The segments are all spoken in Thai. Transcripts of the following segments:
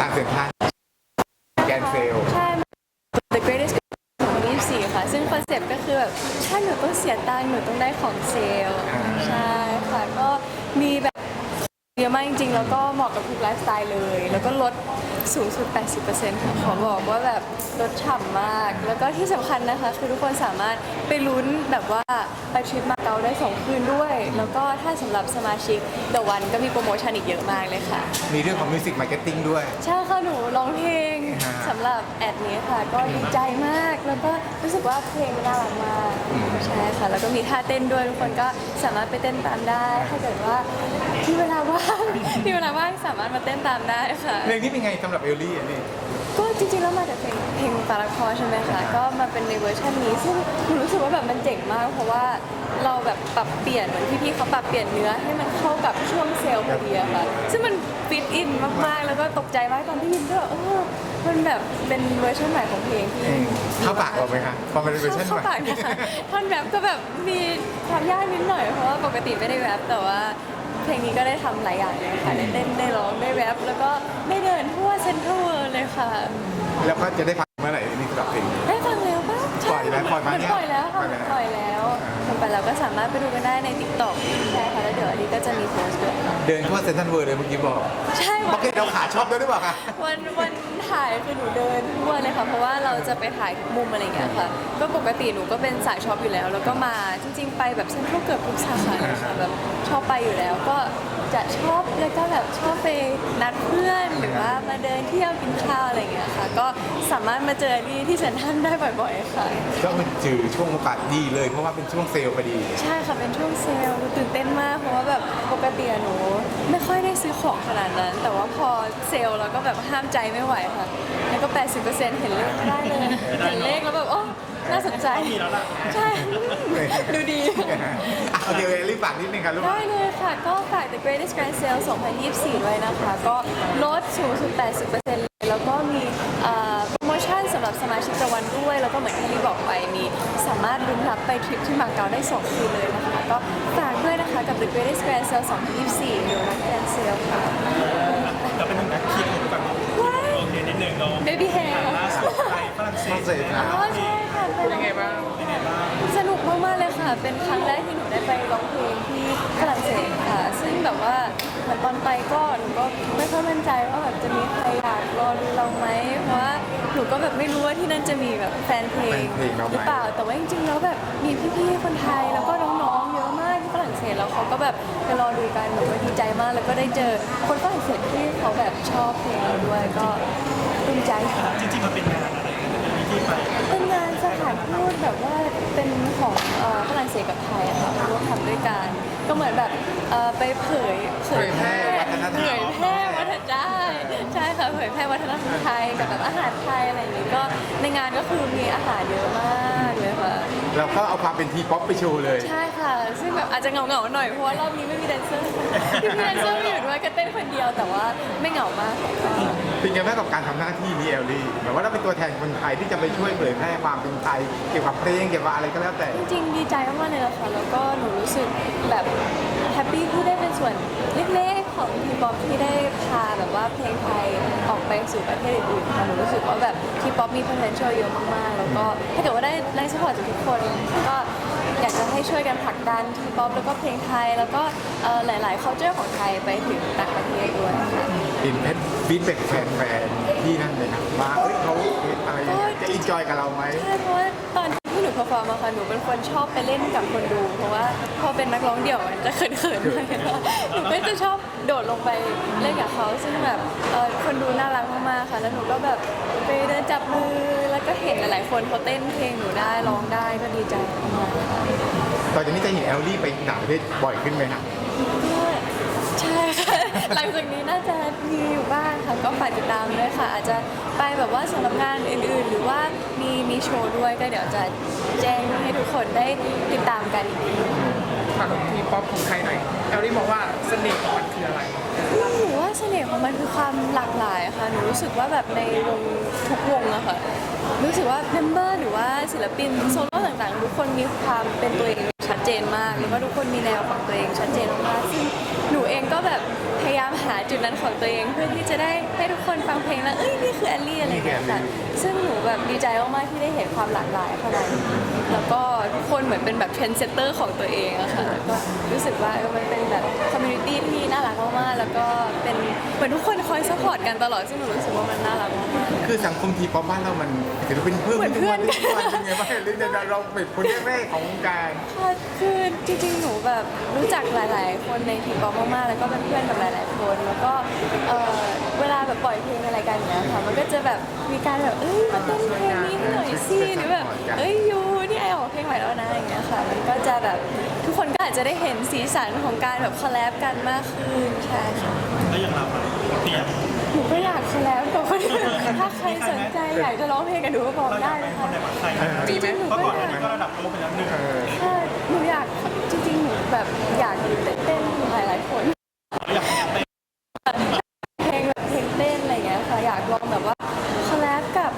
ทางเซ็นทรัลแกนเซล ใช่ The Greatest 2024 ค่ะ ซึ่งคอนเซ็ปต์ก็คือแบบถ้าหนูต้องเสียตังค์หนูต้องได้ของเซลล์อ่า ใช่ค่ะ ก็มีแบบ เยอะมากจริงๆ แล้วก็เหมาะกับทุกไลฟ์สไตล์เลย แล้วก็ลดสูงสุด 80%ค่ะขอบอกว่าแบบลดฉ่ำมาก แล้วก็ที่สำคัญนะคะ คือทุกคนสามารถไปลุ้นแบบว่าไปทริปมาเก๊าได้2คืนด้วย แล้วก็ถ้าสำหรับสมาชิก The One ก็มีโปรโมชั่นอีกเยอะมากเลยค่ะ มีเรื่องของมิวสิกมาร์เก็ตติ้งด้วย ใช่ค่ะหนูร้องเพลงฮะสำหรับแอดนี้ค่ะ ก็ดีใจมาก แล้วก็รู้สึกว่าเพลงมันน่ารักมากใช่ค่ะ แล้วก็มีท่าเต้นด้วยทุกคนก็สามารถไปเต้นตามได้ ถ้าเกิดว่าที่เวลาว่างที่เวลาว่างสามารถมาเต้นตามได้ค่ะ เพลงนี้เป็นไงสำหรับเอลลี่อันนี้ก็จริงๆแล้วมาจากเพลงเพลงปาราคอใช่ไหมคะก็มาเป็นในเวอร์ชันนี้ซึ่งหนูรู้สึกว่าแบบมันเจ๋งมาก เพราะว่าเราแบบปรับเปลี่ยนเหมือนพี่ๆเขาปรับเปลี่ยนเนื้อให้มันเข้ากับช่วงเซลล์พอดีอะค่ะซึ่งมันฟิตอินมากๆ แล้วก็ตกใจมากตอนที่ยินก็แบบเออมันแบบเป็นเวอร์ชันใหม่ของเพลงที่ เข้าปากเราไหมคะพอมันเป็นเวอร์ชันเข้าใหม่ ปากนะคะท่อนแรปก็แบบมีความยากนิดหน่อยเพราะว่าปกติไม่ได้แรปแต่ว่า เพลงนี้ก็ได้ทำหลายอย่างเลยค่ะได้เต้นได้ร้องได้แรปแล้วก็ได้เดินทั่วเซ็นทรัลเวิลด์เลยค่ะ แล้วก็จะได้ฟังเมื่อไหร่อันนี้สำหรับเพลงได้ฟังแล้วปะใช่ปล่อยแล้วปล่อยมาเหมือนเนี่ยปล่อยแล้วค่ะปล่อยแล้ว ปล่อยแล้วทำไปแล้วก็สามารถไปดูกันได้ใน t ิ k t o k ใช่ค่ะแล้วเดี๋ยวอันนี้ก็จะมีโพสต์ด้วยค่ะเดินทั่วเซ็นทรัลเวิร์เลยเมื่อกี้บอกใช่โอวันเคเราขาชอบด้วยหรือเปล่าคะ วันวันถ่ายคือหนูเดินทั่วเลย ค่ะ เพราะว่าเราจะไปถ่ายทุกมุมอะไรอย่างเงี้ยค่ะ ก็ปกติหนูก็เป็นสายช็อปอยู่แล้ว แล้วก็มาจริง ๆ ไปแบบเซ็นทรัลเกือบทุกสาขาเลยค่ะแบบชอบไปอยู่แล้ว ก็จะชอบแล้วก็แบบชอบไปนัดเพื่อนหรือว่ามาเดินเที่ยวกินข้าวอะไรอย่างเงี้ยค่ะ ก็สามารถมาเจอที่ที่เซ็นทรัลได้บ่อยๆค่ะ ก็มันจือช่วงโอกาสดีเลยเพราะว่าเป็นช่วงเซลล์พอดี ใช่ค่ะเป็นช่วงเซลล์ตื่นเต้นมากเพราะว่าแบบปกติอะหนู ไม่ค่อยได้ซื้อของขนาดนั้น แต่ว่าพอเซลล์แล้วก็แบบห้ามใจไม่ไหวค่ะ แล้วก็ 80%เห็นเลขไม่ได้เลย เห็นเลขแล้วแบบโอ้น่าสนใจ ใช่ ดูดี อะโอเคเอลลี่ฝากนิดนึงครับลูก ได้เลยค่ะ ก็ฝาก The Greatest Grand Sale 2024 ด้วยนะคะ ก็ลดสูงสุด 80%เลยแล้วก็มี ด้วย แล้วก็เหมือนที่ที่บอกไปมีสามารถลุ้นรับไปทริปที่มาเก๊าได้2คืนเลยนะคะก็ฝากด้วยนะคะกับ The Greatest Grand Sale 2024 อยู่รัก Grand Sale ค่ะเราเป็นหนึ่งนักคิดของก่อนโอเคนิดหนึ่งเรา Baby Hair ล่าสุดไปฝรั่งเศฝรั่สงเศสนะอ๋อใช่ค่ะเป็นยังไงบ้างเป็นไงบ้างสนุกมากๆเลยค่ะ เป็นครั้งแรกที่หนูได้ไปร้องเพลงที่ฝรั่งเศสค่ะ ซึ่งแบบว่า เหมือนตอนไปก็หนูก็ไม่ค่อยมั่นใจว่าแบบจะมีใครอยากรอดูเราไหมเพราะว่าหนูก็แบบไม่รู้ว่าที่นั่นจะมีแบบแฟนเพลงแฟนเพลงเราไหม หรือเปล่า แต่ว่าจริงๆแล้วแบบมีพี่ๆคนไทยแล้วก็น้องๆเยอะมากที่ฝรั่งเศสแล้วเขาก็แบบไปรอดูกันหนูก็ดีใจมาก แล้วก็ได้เจอคนฝรั่งเศสที่เขาแบบชอบเพลงเราด้วยก็ภูมิใจค่ะ จริงๆมันเป็นงานอะไรมีที่ไปเป็นงานสถานทูตแบบว่าเป็นของเอ่อฝ รั่งเศสกับไทยอะค่ะร่วมทำด้วยกัน ก็เหมือนแบบเอ่อไปเผยเผยแพร่วัฒนธรรม เผยแพร่วัฒนธรรมใช่ใช่ค่ะเผยแพร่วัฒนธรรมไทยกับแบบอาหารไทยอะไรอย่างนี้ก็ในงานก็คือมีอาหารเยอะมากเลยค่ะ เราก็เอาความเป็นทีป๊อปไปโชว์เลย ใช่ค่ะ ซึ่งแบบอาจจะเหงาๆหน่อย เพราะว่ารอบนี้ไม่มีแดนเซอร์ ที่มีแดนเซอร์ไม่อยู่ด้วยก็เต้นคนเดียว แต่ว่าไม่เหงามากค่ะ เป็นไงบ้างกับการทำหน้าที่นี้เอลลี่หมายว่าเราเป็นตัวแทนคนไทยที่จะไปช่วยเผยแพร่ความเป็นไทยเกี่ยวกับเพลงเกี่ยวกับอะไรก็แล้วแต่ จริงๆดีใจมากๆเลยนะคะแล้วก็หนูรู้สึกแบบแฮปปี้ที่ได้เป็นส่วนเล็กๆของทีป๊อปที่ได้พาแบบว่าเพลงไทยออกไปสู่ประเทศอื่นๆค่ะหนูรู้สึกว่าแบบทีป๊อปมี potential เยอะมากๆ แล้วก็ถ้าเกิดว่าได้แรงสปอร์ตจากทุกคนก็ อยากจะให้ช่วยกันผลักดันทีป๊อปแล้วก็เพลงไทย แล้วก็เอ่อหลายๆ culture ของไทยไปถึงต่างประเทศด้วยค่ะอินเพชรฟีดแบ็กแฟนๆที่นั่นเลยนะว่าเอ้ยเขาอะไรอย่างเงี้ยจะอินจอยกับเราไหม ใช่เพราะว่าตอนที่หนู เพอร์ฟอร์มอะค่ะหนูเป็นคนชอบไปเล่นกับคนดู เพราะว่าพอเป็นนักร้องเดี่ยวมันจะเขินๆหน่อยค่ะหนูก็จะชอบโดดลงไปเล่นกับเขาซึ่งแบบเออคนดูน่ารักมากๆค่ะ แล้วหนูก็แบบไปเดินจับมือแล้วก็เห็นหลายๆคนเขาเต้นเพลงหนูได้ร้องได้ก็ดีใจมากๆค่ะต่อจากนี้จะเห็นเอลลี่ไปต่างประเทศบ่อยขึ้นไหมครับก็ใช่ค่ะ หลังจากนี้น่าจะมีอยู่บ้างค่ะก็ฝากติดตามด้วยค่ะ อาจจะไปแบบว่าสำหรับงานอื่นๆ หรือว่ามีมีโชว์ด้วยก็เดี๋ยวจะแจ้งให้ทุกคนได้ติดตามกันอีกทีถามทีป๊อปของไทยหน่อยแอลลี่บอกว่าเสน่ห์ของมันคืออะไรหนูว่าเสน่ห์ของมันคือความหลากหลายอะค่ะหนูรู้สึกว่าแบบในวงทุกวงอะค่ะรู้สึกว่าเมมเบอร์หรือว่าศิลปินโซโล่ต่างๆ ทุกคนมีความเป็นตัวเองใน ชชัดเจนมากแล้วก็ทุกคนมีแนวของตัวเองชัดเจนมากๆซึ่งหนูเองก็แบบพยายามหาจุดนั้นของตัวเอง เพื่อที่จะได้ให้ทุกคนฟังเพลงแล้วเอ้ยนี่คือแอลลี่อะไรอย่างเงี้ยค่ะซึ่งหนูแบบดีใจมากๆที่ได้เห็นความหลากหลายขนาดนี้แล้วก็ทุกคนเหมือนเป็นแบบเทรนเซตเตอร์ของตัวเองอะค่ะแล้วก็รู้สึกว่าเออมันเป็นแบบคอมมูนิตี้ที่น่ารักมากๆแล้วก็เป็นเหมือนทุกคนคอยซัพพอร์ตกันตลอดซึ่งหนูรู้สึกว่ามันน่ารักมากๆคือสังคมทีป๊อปบ้านเรามันถือเป็นเพื่อนเหมือนเพื่อนทุกวันเป็นไงบ้างลินเดเราเป็นคนแรกๆของวงการ ค่ะคือจริงๆ หนูแบบรู้จักหลาย ๆ คนในทีป๊อปมากๆ แล้วก็เป็นเพื่อนกับหลาย ๆ คน แล้วก็เอ่อเวลาแบบปล่อยเพลงอะไรกันเนี้ยค่ะ มันก็จะแบบมีการแบบเอ้ยมาเต้นเพลงนี้ให้หน่อยสิหรือแบบเอ้ยยูนี่ไอออกเพลงใหม่แล้วนะอย่างเงี้ยค่ะ มันก็จะแบบทุกคนก็อาจจะได้เห็นสีสันของการแบบคอลแลบกันมากขึ้นใช่ค่ะ แล้วอย่างเราอะเตรียมหนูก็อยากคอลแลบกับคนอื่นถ้าใครสนใจอยากจะร้องเพลงกับหนูก็บอกเราอได้ยากเป็นะนคนคะในประเทศไทยไหมจริงๆหนูเพราะก็ก่อนออันยาก นี้ก็ระดับโลกไปแล้วหนึ่ง แบบอยากเต้นหลายๆคนอยากเป็นเพลงแบบเพลงเต้นอะไรอย่างเงี้ยค่ะ อยากลองแบบว่าคอลแลบกับ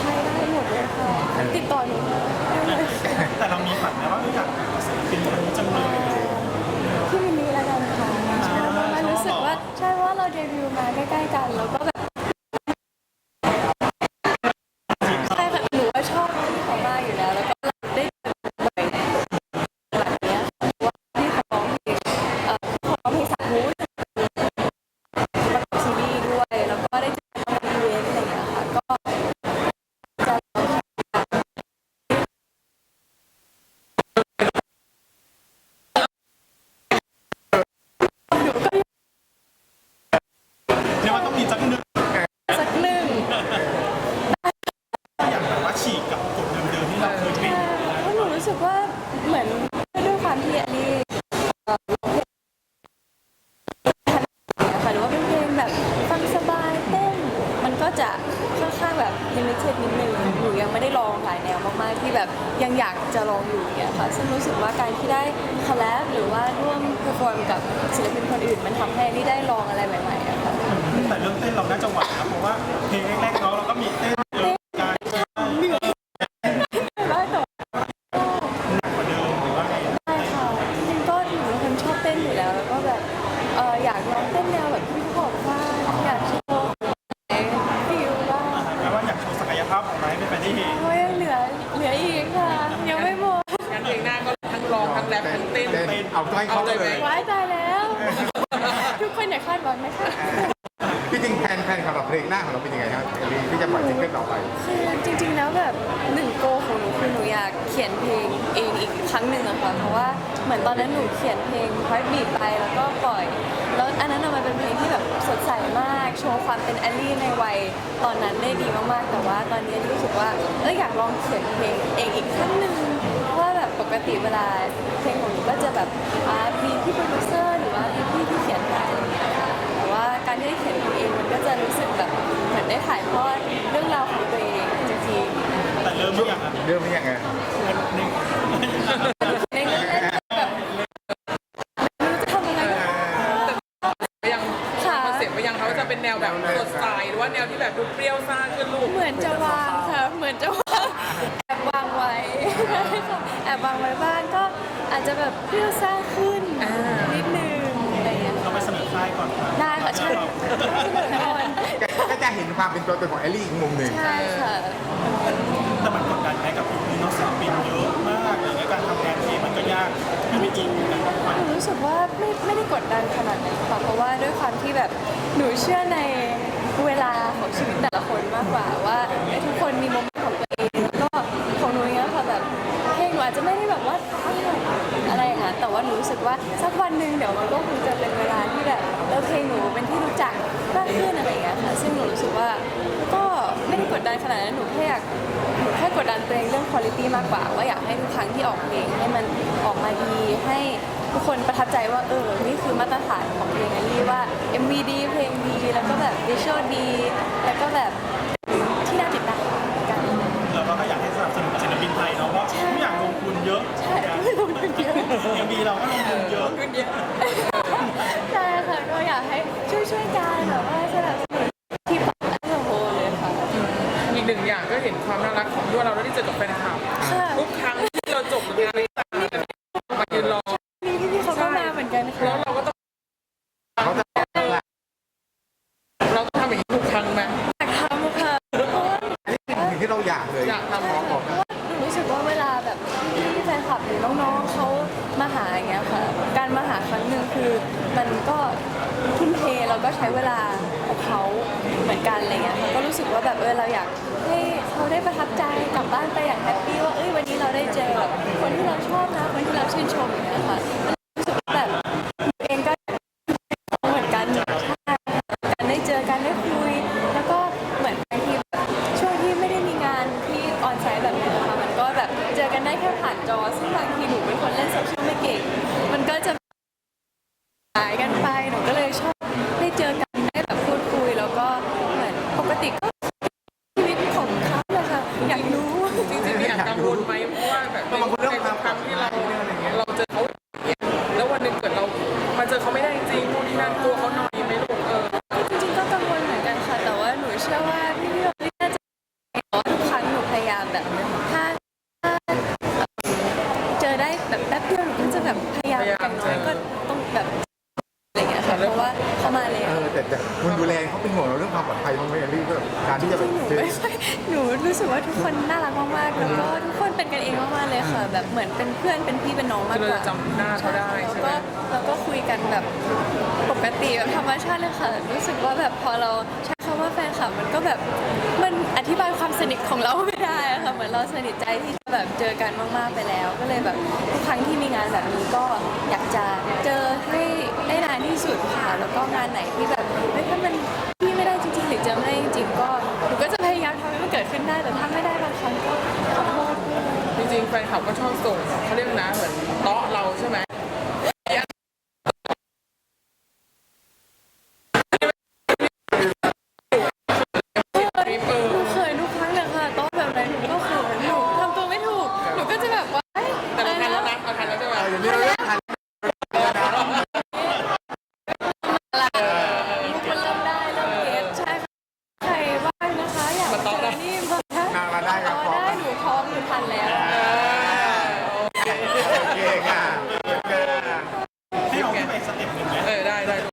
ใครได้หมดเลยค่ะติดต่อหนูมาได้เลยค่ะแต่เรามีฝันนะว่าอยากเป็นศิลปินคนนี้จังเลยพี่มินนี่แล้วกันค่ะใช่เพราะว่ารู้สึกว่าใช่เพราะว่าเราเดบิวต์มาใกล้ๆกันแล้วก็ จะค่อนข้างแบบลิมิเต็ดนิดนึงหนูยังไม่ได้ลองหลายแนวมากๆที่แบบยังอยากจะลองอยู่เนี่ยค่ะซึ่งรู้สึกว่าการที่ได้คอลแลบหรือว่าร่วมเพอร์ฟอร์มกับศิลปินคนอื่น มันทำให้นี่ได้ลองอะไรใหม่ๆอะค่ะ แต่เรื่องเต้นเราน่าจะไหวนะเพราะว่าเพลงแรกๆเนาะเราก็มีเต้น ปล่อยซิงเกิลต่อไป คือจริงๆ แล้วแบบหนึ่งโกของหนูคือหนูอยากเขียนเพลงเองอีกครั้งหนึ่งอะค่ะเพราะว่าเหมือนตอนนั้นหนูเขียนเพลงพอยบีบไปแล้วก็ปล่อย แล้วอันนั้นอะมันเป็นเพลงที่แบบสดใสมาก โชว์ความเป็นแอลลี่ในวัยตอนนั้นได้ดีมากๆ แต่ว่าตอนนี้รู้สึกว่าเอออยากลองเขียนเพลงเองอีกครั้งหนึ่งเพราะว่าแบบปกติเวลาเพลงของหนูก็จะแบบอ่ามีพี่โปรดิว มหรือยังอะเรื่องนี้ยังไงหนึ่งในเรื่องนั้นแบบไม่รู้จะทำยังไงกับมันไปยังค่ะคอนเซ็ปต์ไปยังเขาจะเป็นแนวแบบสดใสหรือว่าแนวที่แบบดูเปรี้ยวซ่าขึ้นลูกเหมือนจะวางค่ะเหมือนจะวางแอบวางไว้ค่ะแอบวางไว้บ้างก็อาจจะแบบเปรี้ยวซ่าขึ้นนิดนึงอะไรอย่างเงี้ยเราไปเสนอค่ายก่อนครับได้ค่ะใช่เสนอแน่นอนก็จะเห็นความเป็นตัวตนของแอลลี่อีกมุมหนึ่งใช่ค่ะ ศิลปินเยอะมากเลยในการทำงานเพลงมันก็ยากไม่ไปจริงนะทุกวันหนูรู้สึกว่าไม่ไม่ได้กดดันขนาดนั้นค่ะเพราะว่าด้วยความที่แบบหนูเชื่อในเวลาของชีวิตแต่ละคนมากกว่าว่าเอ้ยทุกคนมีโมเมนต์ของตัวเองแล้วก็ของหนูเนี้ยค่ะแบบเพลงหนูอาจจะไม่ได้แบบว่าอะไรอย่างนั้นแต่ว่าหนูรู้สึกว่าสักวันหนึ่งเดี๋ยวมันก็คงจะเป็นเวลาที่แบบเออเพลงหนูเป็นที่รู้จักมากขึ้นอะไรอย่างเงี้ยค่ะซึ่งหนูรู้สึกว่าก็ไม่ได้กดดันขนาดนั้นหนูแค่อยาก ดดันตัวเองเรื่องคุณภาพมากกว่า ว่าอยากให้ทุกครั้งที่ออกเพลงให้มันออกมาดีให้ทุกคนประทับใจว่าเออนี่คือมาตรฐานของเพลงอันนี้ว่า MV ดีเพลงดีแล้วก็แบบวิชวลดี แล้วก็แบบที่น่าติดตามกันเราก็อยากให้สนับสนุนศิลปินไทยเนาะว่าทุกอย่างลงทุนเยอะใช่ไม่ลงทุนเยอะ ยังมีเราก็ลงทุนเยอะ ใช่ค่ะก็อยากให้ช่วยช่วยๆกันแบบว่า ลับหรือน้องๆเขามาหาอย่างเงี้ยค่ะ การมาหาครั้งหนึ่งคือมันก็ทุ่มเทแล้วก็ใช้เวลากับเขาเหมือนกันอะไรเงี้ยค่ะก็รู้สึกว่าแบบเออเราอยากให้เขาได้ประทับใจกลับบ้านไปอย่างแฮปปี้ว่าเอ้ยวันนี้เราได้เจอแบบคนที่เราชอบนะคนที่เราชื่นชมอย่างเงี้ยค่ะ หนูรู้สึกว่าทุกคนน่ารักมากๆ แล้วก็ทุกคนเป็นกันเองมากๆเลยค่ะ แบบเหมือนเป็นเพื่อนเป็นพี่เป็นน้องมากคือกเราว่าจะจำหน้าเขาได้ใช่ไหมแล้วก็แล้วก็คุยกันแบบปกติแบบธรรมชาติเลยค่ะ รู้สึกว่าแบบพอเราใช้คำว่าแฟนคลับมันก็แบบมันอธิบายความสนิทของเราไม่ได้อะค่ะเหมือนเราสนิทใจที่จะแบบเจอกันมากๆไปแล้ว ก็เลยแบบทุกครั้งที่มีงานแบบนี้ก็อยากจะเจอให้ได้นานที่สุดค่ะแล้วก็งานไหนที่แบบเฮ้ยถ้ามัน แต่ถ้าไม่ได้บางครั้งก็ขอโทษด้วย จริงๆแฟนคลับก็ชอบส่งเขาเรียกนะเหมือนเตาะเราใช่ไหม